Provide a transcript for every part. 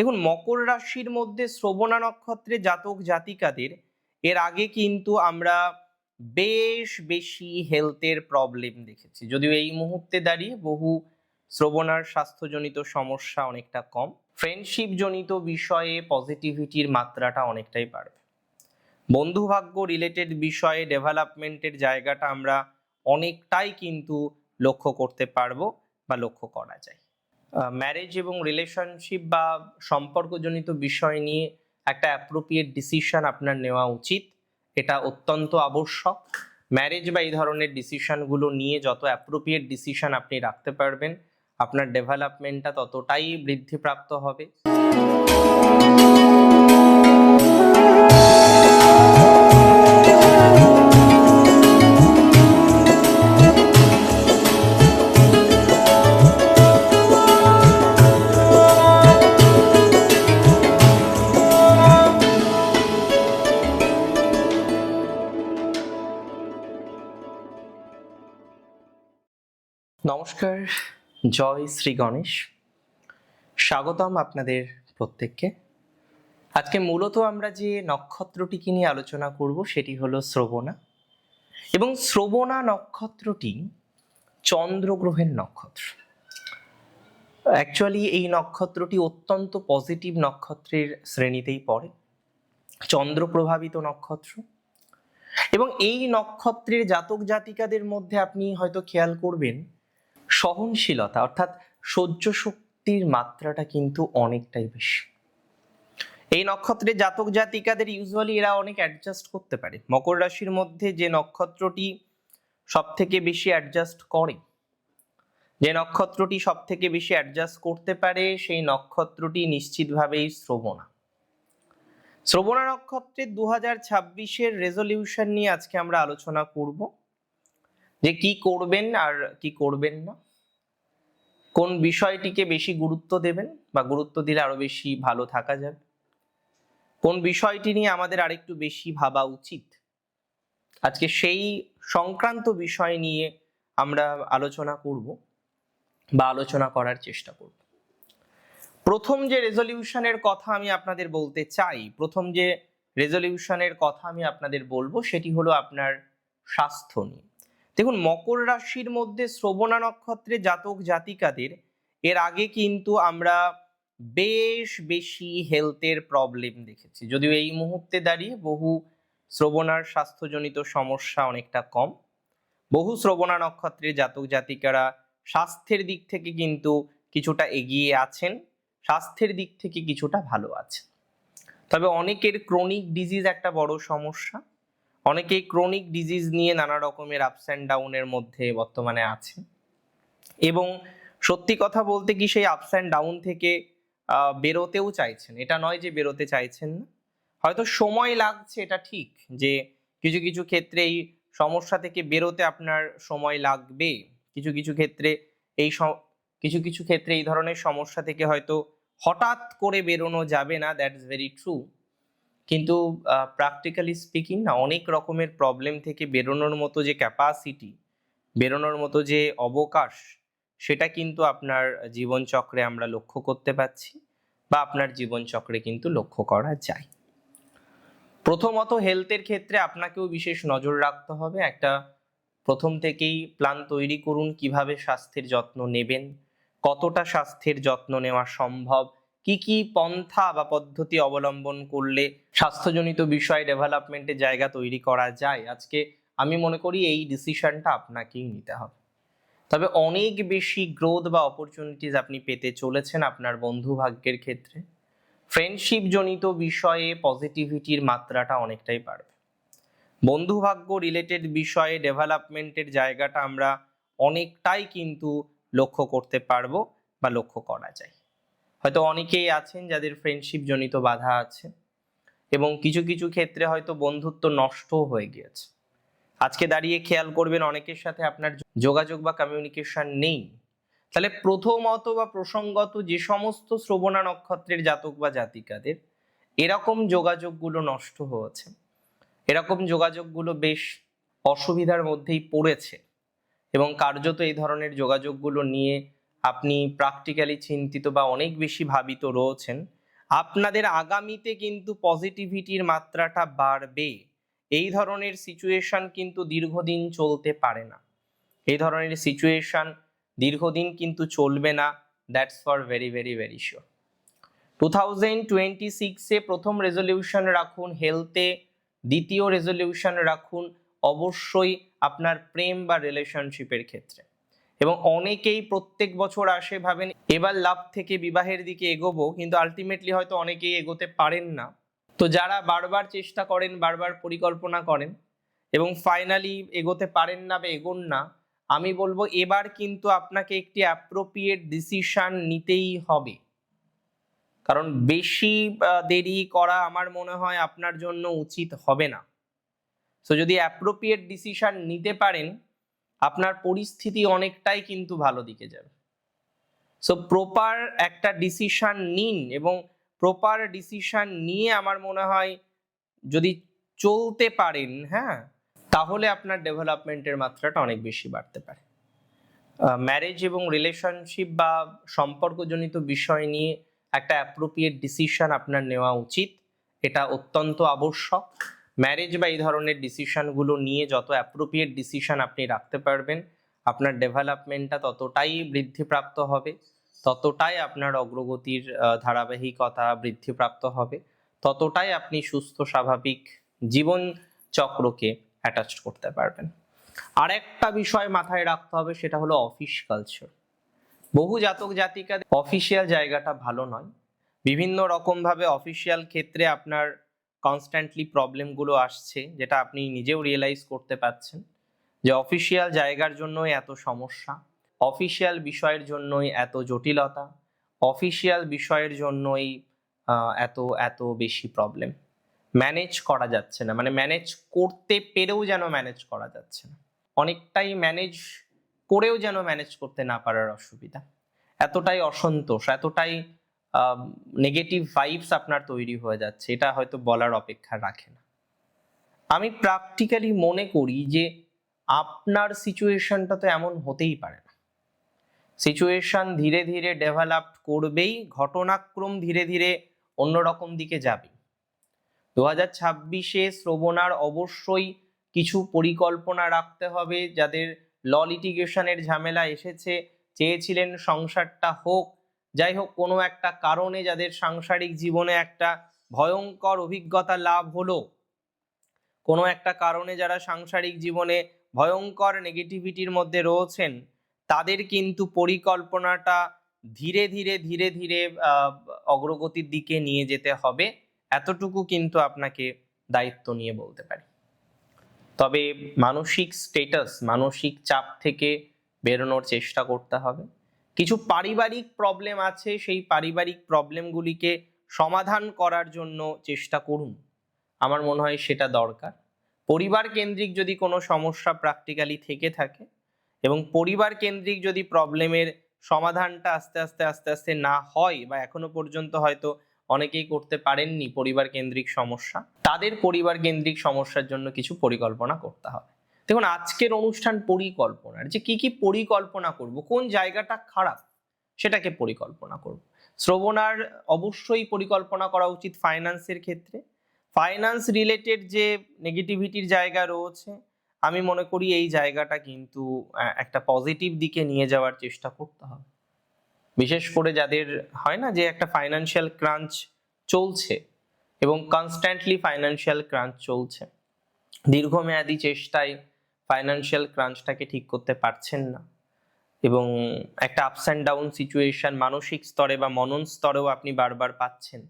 দেখুন, মকর রাশির মধ্যে শ্রবণা নক্ষত্রে জাতক জাতিকাদের, এর আগে কিন্তু আমরা বেশ বেশি হেলথের প্রবলেম দেখেছি। যদিও এই মুহূর্তে দাঁড়িয়ে বহু শ্রবণার স্বাস্থ্যজনিত সমস্যা অনেকটা কম। ফ্রেন্ডশিপ জনিত বিষয়ে পজিটিভিটির মাত্রাটা অনেকটাই বাড়বে। বন্ধুভাগ্য রিলেটেড বিষয়ে ডেভেলপমেন্টের জায়গাটা আমরা অনেকটাই কিন্তু লক্ষ্য করতে পারব বা লক্ষ্য করা যায়। ম্যারেজ এবং রিলেশনশিপ বা সম্পর্কজনিত বিষয় নিয়ে একটা অ্যাপ্রোপ্রিয়েট ডিসিশন আপনার নেওয়া উচিত। এটা অত্যন্ত আবশ্যক। ম্যারেজ বা এই ধরনের ডিসিশনগুলো নিয়ে যত অ্যাপ্রোপ্রিয়েট ডিসিশন আপনি রাখতে পারবেন, আপনার ডেভেলপমেন্টটা ততটাই বৃদ্ধিপ্রাপ্ত হবে। নমস্কার। জয় শ্রী গণেশ। স্বাগতম আপনাদের প্রত্যেককে। আজকে মূলত আমরা যে নক্ষত্রটিকে নিয়ে আলোচনা করব, সেটি হলো শ্রবণা। এবং শ্রবণা নক্ষত্রটি চন্দ্রগ্রহের নক্ষত্র। অ্যাকচুয়ালি এই নক্ষত্রটি অত্যন্ত পজিটিভ নক্ষত্রের শ্রেণীতেই পড়ে। চন্দ্র প্রভাবিত নক্ষত্র। এবং এই নক্ষত্রের জাতক জাতিকাদের মধ্যে আপনি হয়তো খেয়াল করবেন সহনশীলতা, অর্থাৎ সহ্য শক্তির মাত্রাটা কিন্তু অনেকটাই বেশি। এই নক্ষত্রের জাতক জাতিকাদের ইউজুয়ালি এরা অনেক অ্যাডজাস্ট করতে পারে। মকর রাশির মধ্যে যে নক্ষত্রটি সব থেকে বেশি অ্যাডজাস্ট করে, যে নক্ষত্রটি সব থেকে বেশি অ্যাডজাস্ট করতে পারে, সেই নক্ষত্রটি নিশ্চিতভাবেই শ্রবণা। শ্রবণা নক্ষত্রের দু হাজার ছাব্বিশের রেজলিউশন নিয়ে আজকে আমরা আলোচনা করব। যে কি করবেন আর কি করবেন না? কোন বিষয়টিকে বেশি গুরুত্ব দেবেন বা গুরুত্ব দিলে আরও বেশি ভালো থাকা যাবে? কোন বিষয়টি নিয়ে আমাদের আরেকটু বেশি ভাবা উচিত? আজকে সেই সংক্রান্ত বিষয় নিয়ে আমরা আলোচনা করব বা আলোচনা করার চেষ্টা করব। প্রথম যে রেজলিউশনের কথা আমি আপনাদের বলতে চাই, প্রথম যে রেজলিউশনের কথা আমি আপনাদের বলব সেটি হলো আপনার স্বাস্থ্য নিয়ে। দেখুন, মকর রাশির মধ্যে শ্রবণা নক্ষত্রে জাতক জাতিকাদের, এর আগে কিন্তু আমরা বেশ বেশি হেলথের প্রবলেম দেখেছি। যদিও এই মুহূর্তে দাঁড়িয়ে বহু শ্রবণার স্বাস্থ্যজনিত সমস্যা অনেকটা কম। বহু শ্রবণা নক্ষত্রের জাতক জাতিকারা স্বাস্থ্যের দিক থেকে কিন্তু কিছুটা এগিয়ে আছেন, স্বাস্থ্যের দিক থেকে কিছুটা ভালো আছে তবে অনেকের ক্রনিক ডিজিজ একটা বড় সমস্যা। অনেকেই ক্রনিক ডিজিজ নিয়ে নানা রকমের আপস অ্যান্ড ডাউনের মধ্যে বর্তমানে আছে। এবং সত্যি কথা বলতে কি সেই আপস অ্যান্ড ডাউন থেকে বেরোতেও চাইছেন। এটা নয় যে বেরোতে চাইছেন না। হয়তো সময় লাগছে, এটা ঠিক যে কিছু কিছু ক্ষেত্রে এই সমস্যা থেকে বেরোতে আপনার সময় লাগবে। কিছু কিছু ক্ষেত্রে এই কিছু কিছু ক্ষেত্রে এই ধরনের সমস্যা থেকে হয়তো হঠাৎ করে বেরোনো যাবে না দ্যাটস ভেরি ট্রু কিন্তু প্র্যাকটিক্যালি স্পিকিং না, অনেক রকমের প্রবলেম থেকে বেরোনোর মতো যে ক্যাপাসিটি বেরোনোর মতো যে অবকাশ, সেটা কিন্তু আপনার জীবনচক্রে আমরা লক্ষ্য করতে পারছি বা আপনার জীবনচক্রে কিন্তু লক্ষ্য করা যায়। প্রথমত হেলথের ক্ষেত্রে আপনাকেও বিশেষ নজর রাখতে হবে। একটা, প্রথম থেকেই প্ল্যান তৈরি করুন কীভাবে স্বাস্থ্যের যত্ন নেবেন, কতটা স্বাস্থ্যের যত্ন নেওয়া সম্ভব কি কি পন্থা বা পদ্ধতি অবলম্বন করলে স্বাস্থ্যজনিত বিষয় ডেভেলপমেন্টের জায়গা তৈরি করা যায়? আজকে আমি মনে করি এই ডিসিশনটা আপনাকেই নিতে হবে। তবে অনেক বেশি গ্রোথ বা অপরচুনিটিস আপনি পেতে চলেছেন আপনার বন্ধু ভাগ্যের ক্ষেত্রে। ফ্রেন্ডশিপ জনিত বিষয়ে পজিটিভিটির মাত্রাটা অনেকটাই বাড়বে। বন্ধু ভাগ্য রিলেটেড বিষয়ে ডেভেলপমেন্টের জায়গাটা আমরা অনেকটাই কিন্তু লক্ষ্য করতে পারব বা লক্ষ্য করা যায়। হয়তো অনেকেই আছেন যাদের ফ্রেন্ডশিপ জনিত বাধা আছে এবং কিছু কিছু ক্ষেত্রে হয়তো বন্ধুত্ব নষ্টও হয়ে গিয়েছে। আজকে দাঁড়িয়ে খেয়াল করবেন অনেকের সাথে আপনার যোগাযোগ বা কমিউনিকেশন নেই। তাহলে প্রথমত বা প্রসঙ্গত যে সমস্ত শ্রবণা নক্ষত্রের জাতক বা জাতিকাদের, এরকম যোগাযোগগুলো নষ্ট হয়েছে। এরকম যোগাযোগগুলো বেশ অসুবিধার মধ্যেই পড়েছে এবং কার্যত এই ধরনের যোগাযোগগুলো নিয়ে আপনি প্র্যাকটিক্যালি চিন্তিত বা অনেক বেশি ভাবিত রয়েছেন, আপনাদের আগামীতে কিন্তু পজিটিভিটির মাত্রাটা বাড়বে। এই ধরনের সিচুয়েশন কিন্তু দীর্ঘদিন চলতে পারে না। এই ধরনের সিচুয়েশন দীর্ঘদিন কিন্তু চলবে না that's for very very very sure two thousand twenty সিক্সে প্রথম রেজলিউশন রাখুন হেলথে দ্বিতীয় রেজলিউশন রাখুন, অবশ্যই আপনার প্রেম বা রিলেশনশিপের ক্ষেত্রে। এবং অনেকেই প্রত্যেক বছর আসে ভাবেন, এবার লাভ থেকে বিবাহের দিকে এগোবো। কিন্তু আলটিমেটলি হয়তো অনেকেই এগোতে পারেন না। তো যারা বারবার চেষ্টা করেন, বারবার পরিকল্পনা করেন এবং ফাইনালি এগোতে পারেন না বা এগোন না, আমি বলব এবার কিন্তু আপনাকে একটি অ্যাপ্রোপ্রিয়েট ডিসিশান নিতেই হবে। কারণ বেশি দেরি করা আমার মনে হয় আপনার জন্য উচিত হবে না। সো যদি অ্যাপ্রোপ্রিয়েট ডিসিশান নিতে পারেন আপনার পরিস্থিতি অনেকটাই কিন্তু ভালো দিকে যাবে। সো প্রপার একটা ডিসিশন নিন এবং প্রপার ডিসিশন নিয়ে আমার মনে হয় যদি চলতে পারেন হ্যাঁ তাহলে আপনার ডেভেলপমেন্টের মাত্রাটা অনেক বেশি বাড়তে পারে। ম্যারেজ এবং রিলেশনশিপ বা সম্পর্কজনিত বিষয় নিয়ে একটা অ্যাপ্রোপ্রিয়েট ডিসিশন আপনার নেওয়া উচিত। এটা অত্যন্ত আবশ্যক। ম্যারেজ বা এই ধরনের ডিসিশানগুলো নিয়ে যত অ্যাপ্রোপ্রিয়েট ডিসিশন আপনি রাখতে পারবেন, আপনার ডেভেলপমেন্টটা ততটাই বৃদ্ধিপ্রাপ্ত হবে, ততটাই আপনার অগ্রগতির ধারাবাহিকতা বৃদ্ধিপ্রাপ্ত হবে, ততটাই আপনি সুস্থ, স্বাভাবিক জীবন চক্রকে অ্যাটাচ করতে পারবেন। আরেকটা বিষয় মাথায় রাখতে হবে, সেটা হলো অফিস কালচার বহু জাতক জাতিকাদের অফিসিয়াল জায়গাটা ভালো নয়। বিভিন্ন রকমভাবে অফিসিয়াল ক্ষেত্রে আপনার কনস্ট্যান্টলি প্রবলেমগুলো আসছে, যেটা আপনি নিজেও রিয়েলাইজ করতে পারছেন। যে অফিসিয়াল জায়গার জন্যই এত সমস্যা অফিসিয়াল বিষয়ের জন্যই এত জটিলতা অফিসিয়াল বিষয়ের জন্যই এত এত বেশি প্রবলেম ম্যানেজ করা যাচ্ছে না মানে ম্যানেজ করতে পেরেও যেন ম্যানেজ করা যাচ্ছে না। অনেকটাই ম্যানেজ করেও যেন ম্যানেজ করতে না পারার অসুবিধা। এতটাই অসন্তোষ, এতটাই নেগেটিভ ভাইবস আপনার তৈরি হয়ে যাচ্ছে, এটা হয়তো বলার অপেক্ষা রাখে না। আমি প্র্যাকটিক্যালি মনে করি যে আপনার সিচুয়েশনটা তো এমন হতেই পারে না। সিচুয়েশন ধীরে ধীরে ডেভেলপ করবেই, ঘটনাক্রম ধীরে ধীরে অন্যরকম দিকে যাবে। দু হাজার ছাব্বিশে শ্রবণার অবশ্যই কিছু পরিকল্পনা রাখতে হবে, যাদের ল লিটিগেশনের ঝামেলা এসেছে, চেয়েছিলেন সংসারটা হোক যাই হোক কোনো একটা কারণে যাদের সাংসারিক জীবনে একটা ভয়ঙ্কর অভিজ্ঞতা লাভ হলো, কোনো একটা কারণে যারা সাংসারিক জীবনে ভয়ঙ্কর নেগেটিভিটির মধ্যে রয়েছেন, তাদের কিন্তু পরিকল্পনাটা ধীরে ধীরে ধীরে ধীরে অগ্রগতির দিকে নিয়ে যেতে হবে। এতটুকু কিন্তু আপনাকে দায়িত্ব নিয়ে বলতে পারি। তবে মানসিক স্টেটাস মানসিক চাপ থেকে বেরোনোর চেষ্টা করতে হবে। কিছু পারিবারিক প্রবলেম আছে, সেই পারিবারিক প্রবলেমগুলিকে সমাধান করার জন্য চেষ্টা করুন। আমার মনে হয় সেটা দরকার। পরিবার কেন্দ্রিক যদি কোনো সমস্যা প্র্যাকটিক্যালি থেকে থাকে এবং পরিবার কেন্দ্রিক যদি প্রবলেমের সমাধানটা আস্তে আস্তে আস্তে আস্তে না হয় বা এখনও পর্যন্ত হয়তো অনেকেই করতে পারেননি পরিবার কেন্দ্রিক সমস্যা, তাদের পরিবার কেন্দ্রিক সমস্যার জন্য কিছু পরিকল্পনা করতে হবে। দেখুন, আজকের অনুষ্ঠান পরিকল্পনার যে কি কি পরিকল্পনা করব, কোন জায়গাটা খারাপ, সেটাকে পরিকল্পনা করব। শ্রবণার অবশ্যই পরিকল্পনা করা উচিত ফাইন্যান্সের ক্ষেত্রে। ফাইন্যান্স রিলেটেড যে নেগেটিভিটির জায়গা রয়েছে, আমি মনে করি এই জায়গাটা কিন্তু একটা পজিটিভ দিকে নিয়ে যাওয়ার চেষ্টা করতে হবে। বিশেষ করে যাদের হয় না যে একটা ফাইনান্সিয়াল ক্রাঞ্চ চলছে এবং কনস্ট্যান্টলি ফাইনান্সিয়াল ক্রাঞ্চ চলছে। দীর্ঘমেয়াদী চেষ্টায় ফাইনান্সিয়াল ক্রাঞ্চটাকে ঠিক করতে পারছেন না। এবং একটা আপস অ্যান্ড ডাউন সিচুয়েশন মানসিক স্তরে বা মনন স্তরেও আপনি বারবার পাচ্ছেন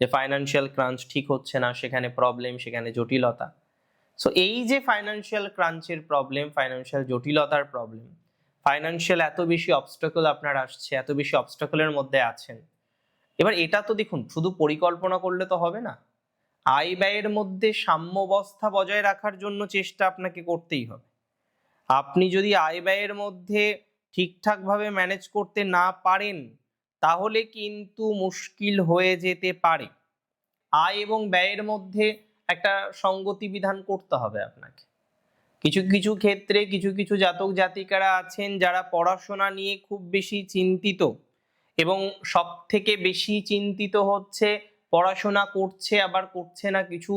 যে ফাইনান্সিয়াল ক্রাঞ্চ ঠিক হচ্ছে না, সেখানে প্রবলেম সেখানে জটিলতা। সো এই যে ফাইনান্সিয়াল ক্রাঞ্চের প্রবলেম ফাইনান্সিয়াল জটিলতার প্রবলেম ফাইনান্সিয়াল এত বেশি অবস্টাকল আপনার আসছে, এত বেশি অবস্টাকলের মধ্যে আছেন। এবার এটা তো দেখুন, শুধু পরিকল্পনা করলে তো হবে না। আয় ব্যয়ের মধ্যে সাম্যবস্থা বজায় রাখার জন্য চেষ্টা আপনাকে করতেই হবে। আপনি যদি আয় ব্যয়ের মধ্যে ঠিকঠাকভাবে ম্যানেজ করতে না পারেন, তাহলে কিন্তু মুশকিল হয়ে যেতে পারে। আয় এবং ব্যয়ের মধ্যে একটা সঙ্গতি বিধান করতে হবে আপনাকে। কিছু কিছু ক্ষেত্রে কিছু কিছু জাতক জাতিকারা আছেন যারা পড়াশোনা নিয়ে খুব বেশি চিন্তিত এবং সব থেকে বেশি চিন্তিত হচ্ছে পড়াশোনা করছে, আবার করছে না কিছু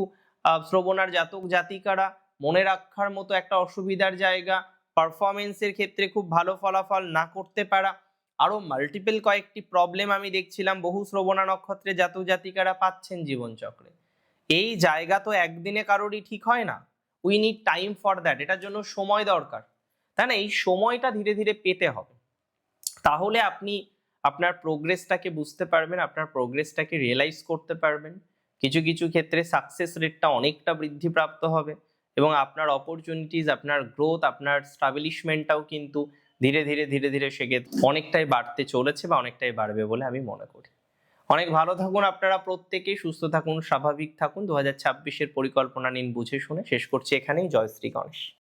শ্রবণার জাতক জাতিকারা। মনে রাখার মতো একটা অসুবিধার জায়গা। পারফরমেন্সের ক্ষেত্রে খুব ভালো ফলাফল না করতে পারা। আরও মাল্টিপল কয়েকটি প্রবলেম আমি দেখছিলাম, বহু শ্রবণা নক্ষত্রে জাতক জাতিকারা পাচ্ছেন জীবনচক্রে। এই জায়গা তো একদিনে কারোরই ঠিক হয় না। We need time for that এটার জন্য সময় দরকার। তাই না? এই সময়টা ধীরে ধীরে পেতে হবে। তাহলে আপনি আপনার প্রোগ্রেসটাকে বুঝতে পারবেন, আপনার প্রোগ্রেসটাকে রিয়েলাইজ করতে পারবেন। কিছু কিছু ক্ষেত্রে সাকসেস রেটটা অনেকটা বৃদ্ধিপ্রাপ্ত হবে এবং আপনার অপরচুনিটিস আপনার গ্রোথ আপনার স্টাবলিশমেন্টটাও কিন্তু ধীরে ধীরে ধীরে ধীরে সেক্ষেত্রে অনেকটাই বাড়তে চলেছে বা অনেকটাই বাড়বে বলে আমি মনে করি। অনেক ভালো থাকুন আপনারা প্রত্যেকেই, সুস্থ থাকুন, স্বাভাবিক থাকুন। দু হাজার পরিকল্পনা নিন বুঝে শুনে। শেষ করছি এখানেই। জয় শ্রী গণেশ।